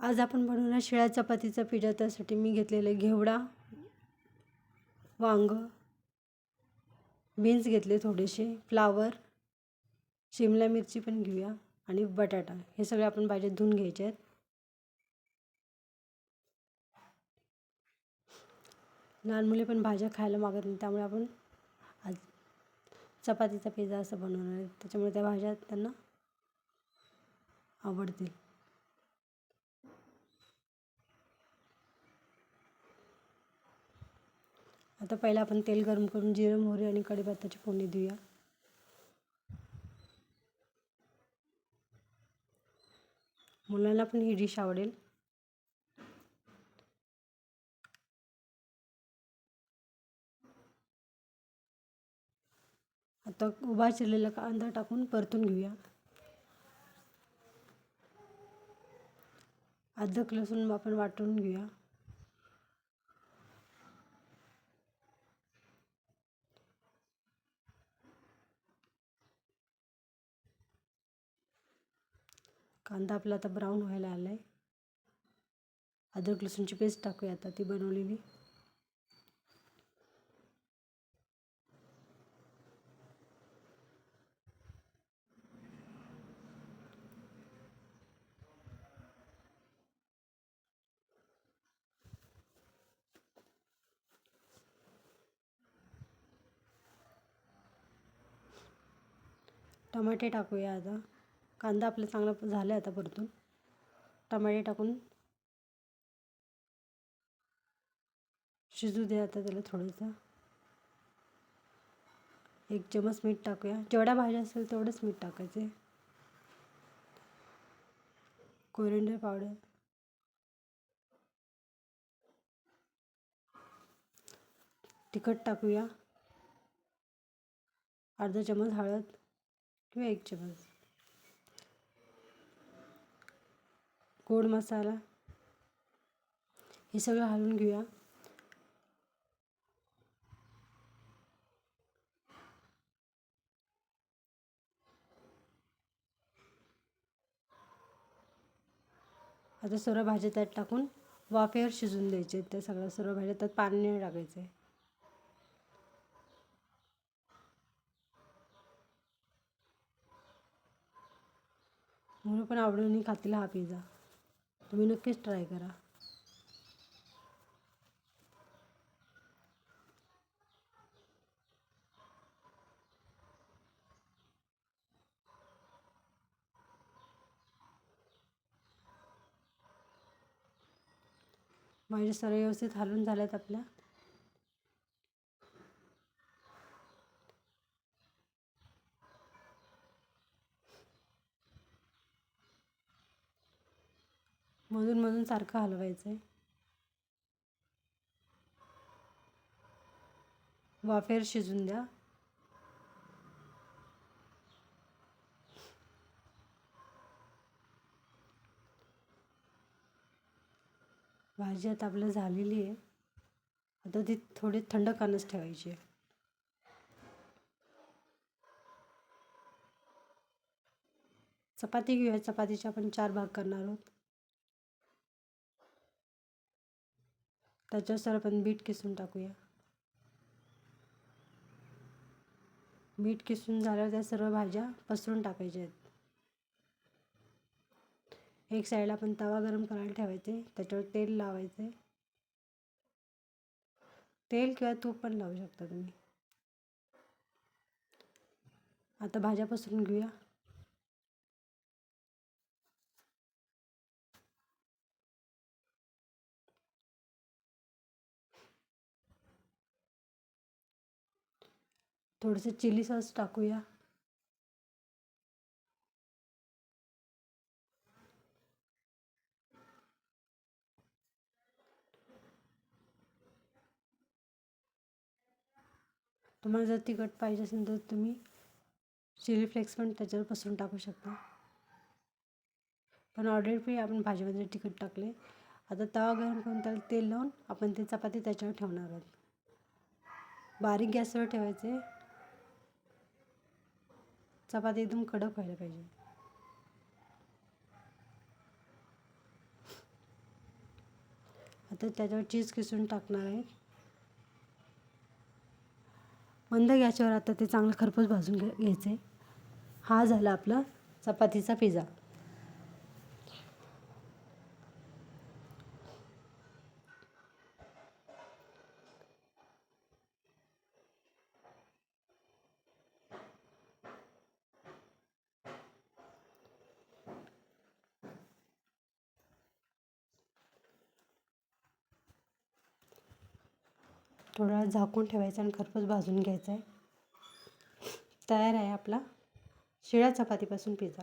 आज आपण बनवणार शिळ्या चपातीचा पिठा. त्यासाठी मी घेतलेले घेवडा वांग बीन्स घेतले थोडेसे फ्लावर शिमला मिरची पण घेऊया आणि बटाटा. हे सगळे आपण भाज्या धुवून घ्यायचे आहेत. लहान मुले पण भाज्या खायला मागत नाही त्यामुळे आपण आज चपातीचा पिझ्झा असं बनवणार आहे. त्याच्यामुळे त्या भाज्या त्यांना आवडतील. आता पहिला आपण तेल गरम करून जिरं मोहरी आणि कढीपत्त्याची फोडणी देऊया. मुलांना पण ही डिश आवडेल. आता उभा चिरलेला कांदा टाकून परतून घेऊया. अद्रक लसूण आपण वाटून घेऊया. कांदा आपला आता ब्राऊन व्हायला आला आहे अद्रक लसूणची पेस्ट टाकूया आता ती बनवलेली. टमाटे टाकूया आता. कांदा आपला चांगला झाला आहे आता परतून. टमाटे टाकून शिजू द्या आता त्याला थोडंसं. एक चमच मीठ टाकूया. जेवढ्या भाज्या असेल तेवढंच मीठ टाकायचे. Coriander powder. तिखट टाकूया. अर्धा चमच हळद किंवा एक चमच गोड मसाला. हे सगळं हलवून घेऊया. आता सर्व भाज्या त्यात टाकून वाफेवर शिजून द्यायचे. त्या सगळ्या सर्व भाज्या त्यात पाणी नाही टाकायचं. आहे मुलं पण आवडून खातील हा पिझ्झा तुम्ही नक्कीच ट्राय करा. माझे सर्व व्यवस्थित हालून झाल्यात आपल्या. मधून मधून सारखं हलवायचं आहे वाफेवर शिजून द्या. भाजी आता आपलं झालेली आहे. आता ती थोडी थंड कानच ठेवायची आहे. चपाती घेऊया. चपातीचे आपण चार भाग करणार आहोत. त्याच्यानुसार सर आपण बीट किसून टाकूया. बीट किसून झाल्यावर त्या सर्व भाज्या पसरून टाकायच्या आहेत. एक साईडला आपण तवा गरम करायला ठेवायचे त्याच्यावर तेल लावायचे. तेल किंवा तूप पण लावू शकता तुम्ही. आता भाज्या पसरून घेऊया. थोडंसं चिली सॉस टाकूया. तुम्हाला जर तिखट पाहिजे असेल तर तुम्ही चिली फ्लेक्स पण त्याच्यावर पसरून टाकू शकता. पण ऑर्डर आपण भाजीमध्ये तिखट टाकले. आता तवा गरम करून त्याला तेल लावून आपण ते चपाती त्याच्यावर ठेवणार आहोत. बारीक गॅसवर ठेवायचे. चपाती एकदम कडक व्हायला पाहिजे. आता त्याच्यावर चीज किसून टाकणार आहे. मंद गॅसवर आता ते चांगलं खरपूस भाजून घे घ्यायचं आहे हा झाला आपला चपातीचा पिझ्झा थोडा वेळ झाकून ठेवायचा आणि खरपूस भाजून घ्यायचं आहे. तयार आहे आपला शिळ्या चपातीपासून पिझ्झा